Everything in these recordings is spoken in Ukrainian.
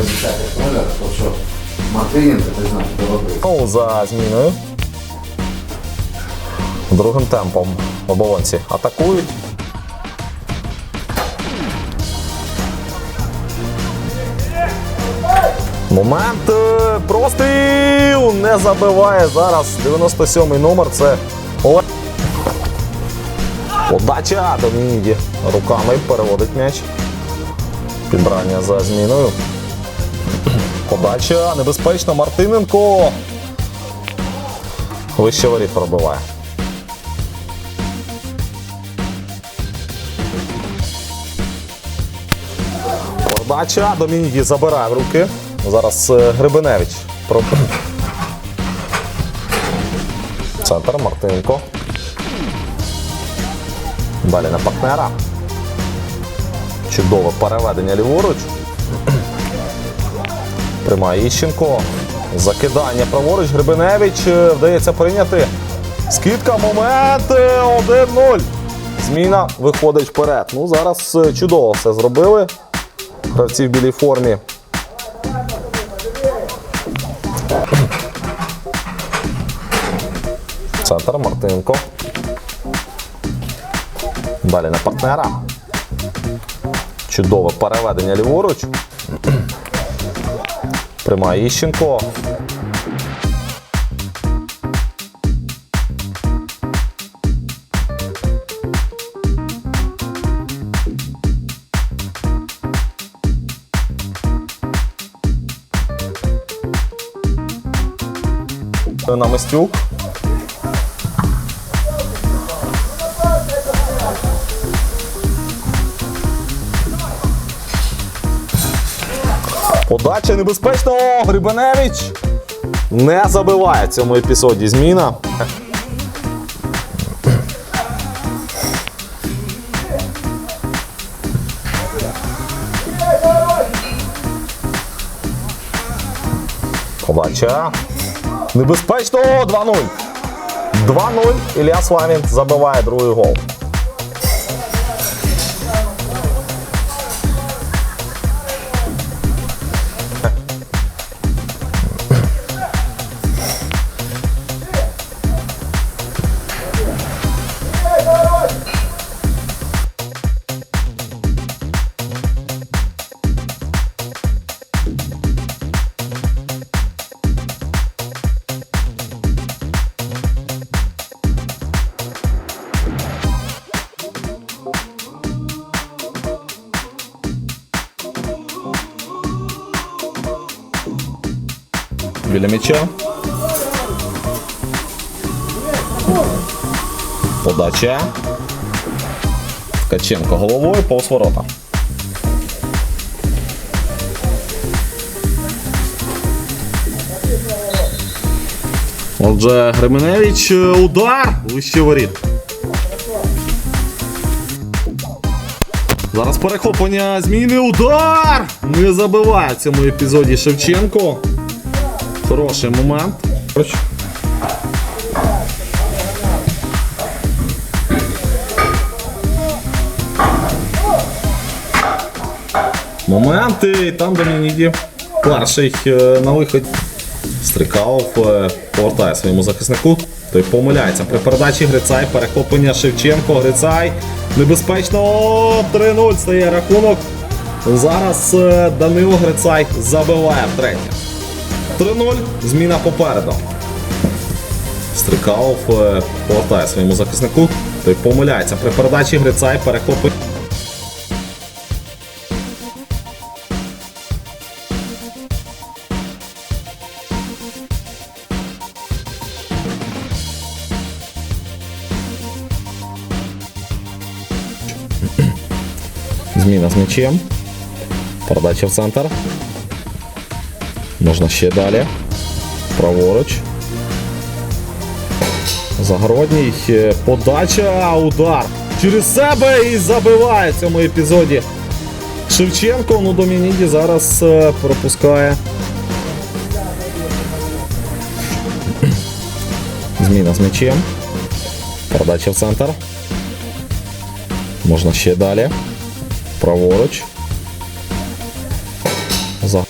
на 10 хвилинах, то що Мартиненко, ти знаєш, добрий. Знову за зміною. Другим темпом оболонці атакують. Момент. е, Простріл! Не забиває зараз. 97-й номер. Це Олег. Подача Домініді Руками переводить м'яч. Підбрання за зміною. Подача небезпечна. Мартиненко. Вище воріт пробиває. Подача Домініді забирає в руки. Зараз е, Грибиневич. Про- Центр Мартиненко. Далі на партнера. Чудове переведення ліворуч. Приймає Іщенко. Закидання праворуч. Грибиневич е, вдається прийняти. Скидка, момент. е, 1-0. Зміна виходить вперед. Ну, зараз е, чудово все зробили. Гравці в білій формі. Центр Мартинко. Далі на партнера. Чудове переведення ліворуч. Приймає Іщенко. На Подача небезпечна. О, Грибаневич не забиває в цьому епізоді зміна. Подача. Небезпечно. О, 2-0. 2-0. Ілля Славін забиває другий гол. Біля м'яча. Подача. Ткаченко головою повз ворота. Отже, Гременевич, е, удар вище воріт. Зараз перехоплення зміни удар! Не забиває в цьому епізоді Шевченко. Хороший момент. Моменти, там Домініді перший е, на виході. Стрикалов е, повертає своєму захиснику. Той помиляється. При передачі Грицай, перехоплення Шевченко, Грицай. Небезпечно 3-0 стає рахунок. Зараз е, Данило Грицай забиває втретє. 3-0, зміна попереду. Стрикалов е, повертає своєму захиснику. Той помиляється. При передачі Грицай перехоплення. Зміна з м'ячем. Передача в центр. Можна ще далі. Праворуч. Загородній. е, Подача, удар. Через себе і забиває в цьому епізоді. Шевченко, ну Домініді зараз е, пропускає. Зміна з м'ячем. Передача в центр. Можна ще далі. Праворуч. За...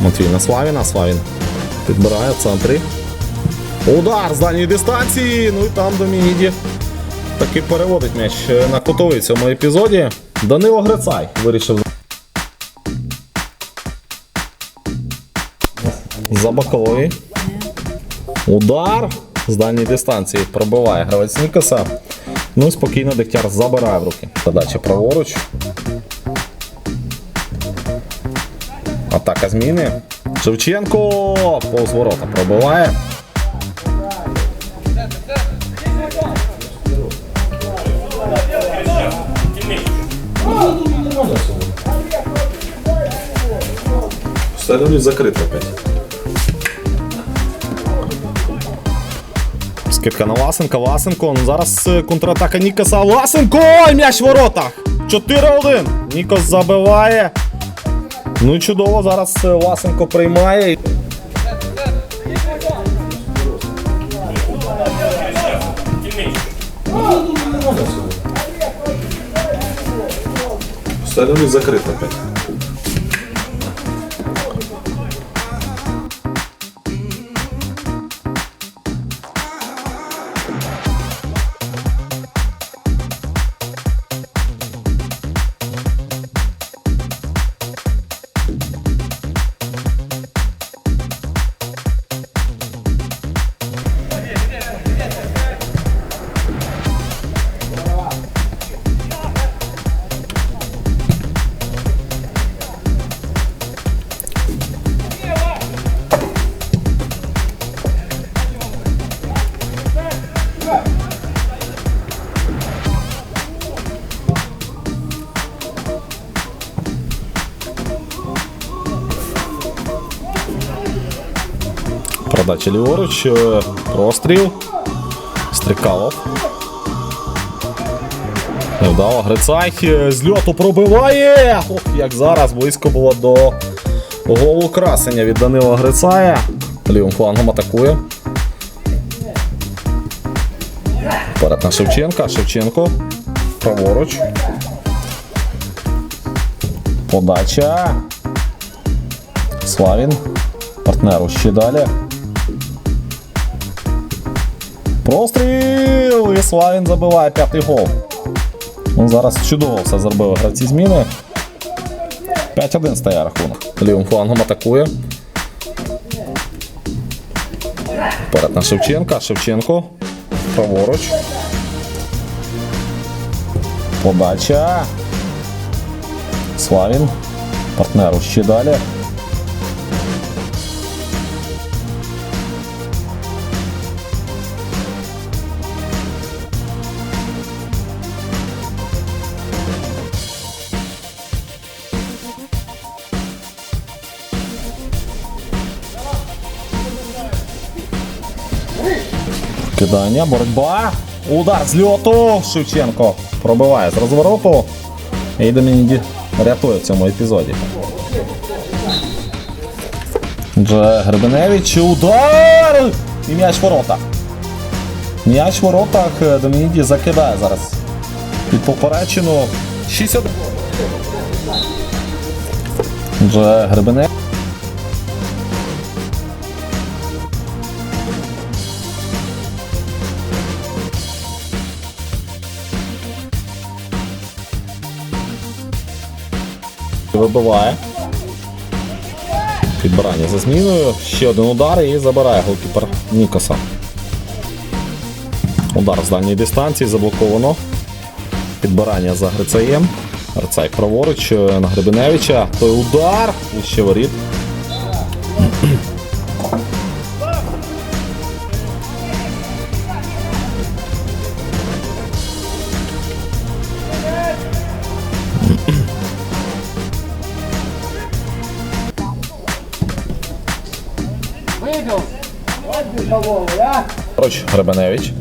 Матвій на Славіна. Славін підбирає в центрі. Удар з дальньої дистанції. Ну і там Домініді таки переводить м'яч на кутовий цьому епізоді. Данило Грицай вирішив. За боковий. Удар з дальньої дистанції пробиває гравець Нікаса. Ну і спокійно Дегтяр забирає в руки. Подача праворуч. Атака зміни. Шевченко повз ворота пробиває. Дивлюсь закрито опять. Скидка на Ласенка, Ласенко. Ну, зараз е, контратака Нікаса. Ласенко! М'яч в воротах! 4-1. Нікос забиває. Ну і чудово, зараз е, Ласенко приймає. Все закрито опять. Продача ліворуч, е, простріл. Стрикалов. Невдало, Грицай е, з льоту пробиває. Ох, як зараз близько було до голу красення від Данила Грицая. Лівим флангом атакує. Вперед на Шевченка. Шевченко. Праворуч. Подача. Славін. Партнеру ще далі. Простріл! І Славін забиває п'ятий гол. Ну, зараз чудово все зробили гравці зміни. 5-1 стає рахунок. Лівим флангом атакує. Вперед на Шевченка. Шевченко. Праворуч. Подача. Славін. Партнеру ще далі. Кидання, боротьба. Удар з льоту. Шевченко пробиває з розвороту. І Домініді рятує в цьому епізоді. Дже Гребеневич. Удар! І м'яч в воротах. М'яч в воротах е, Домініді закидає зараз. Під поперечину. 6-1. Дже Гребеневич. Вибиває. Підбирання за зміною. Ще один удар і забирає голкіпер Нікоса. Удар з дальньої дистанції заблоковано. Підбирання за Грицаєм. Грицай праворуч е, на Гребеневича. Той удар. І ще воріт. Гребеневич.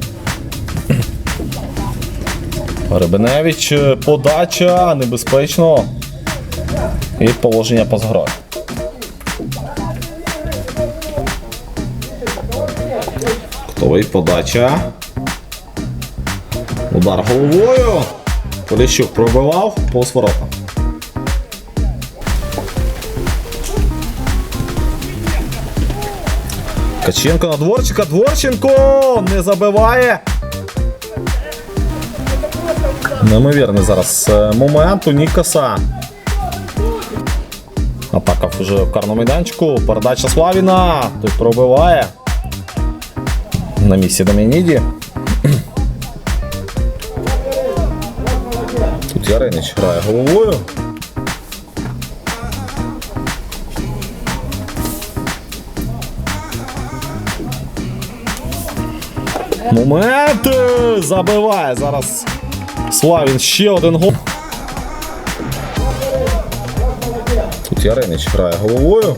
Гребеневич, е, подача, небезпечно. І положення поза грою. Готовий подача. Удар головою. Поліщук пробивав по воротам. Ткаченко на Дворчика. Дворченко не забиває. Неймовірний зараз е, момент у Нікаса. Атака вже в карному майданчику. Передача Славіна. Той пробиває. На місці Домініді. Тут Яринич грає головою. Момент забиває зараз Славін ще один гол. Тут Яринич грає головою.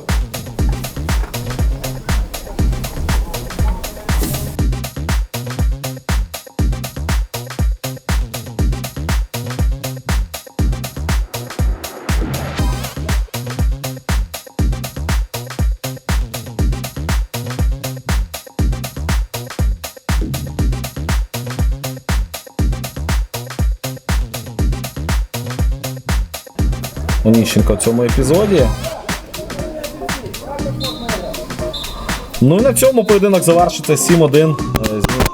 Оніщенко в цьому епізоді. Ну і на цьому поєдинок завершиться 7-1 е, з